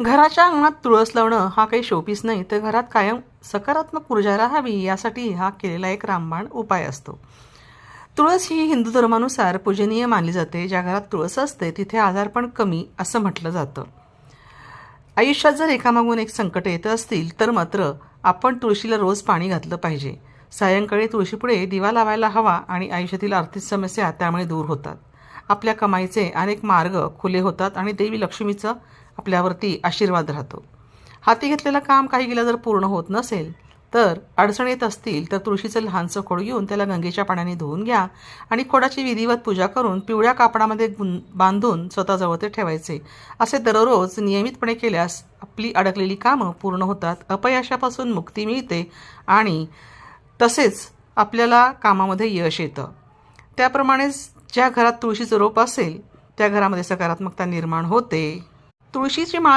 घराच्या अंगणात तुळस लावणं हा काही शोपीस नाही तर घरात कायम सकारात्मक ऊर्जा राहावी यासाठी हा केलेला एक रामबाण उपाय असतो. तुळस ही हिंदू धर्मानुसार पूजनीय मानली जाते. ज्या घरात तुळस असते तिथे आजारपण कमी असं म्हटलं जातं. आयुष्यात जर एकामागून एक संकट येत असतील तर मात्र आपण तुळशीला रोज पाणी घातलं पाहिजे. सायंकाळी तुळशीपुढे दिवा लावायला हवा आणि आयुष्यातील आर्थिक समस्या त्यामुळे दूर होतात. आपल्या कमाईचे अनेक मार्ग खुले होतात आणि देवी लक्ष्मीचं आपल्यावरती आशीर्वाद राहतो. हाती घेतलेलं काम काही गेलं जर पूर्ण होत नसेल तर अडचण येत असतील तर तुळशीचं लहानसं खोड घेऊन त्याला गंगेच्या पाण्याने धुवून घ्या आणि खोडाची विधिवत पूजा करून पिवळ्या कापडामध्ये गुं बांधून स्वतःजवळ ते ठेवायचे. असे दररोज नियमितपणे केल्यास आपली अडकलेली कामं पूर्ण होतात अपयशापासून मुक्ती मिळते आणि तसेच आपल्याला कामामध्ये यश येतं. त्याप्रमाणेच ज्या घरात तुळशीचं रोप असेल त्या घरामध्ये सकारात्मकता निर्माण होते. तुळशीची माळ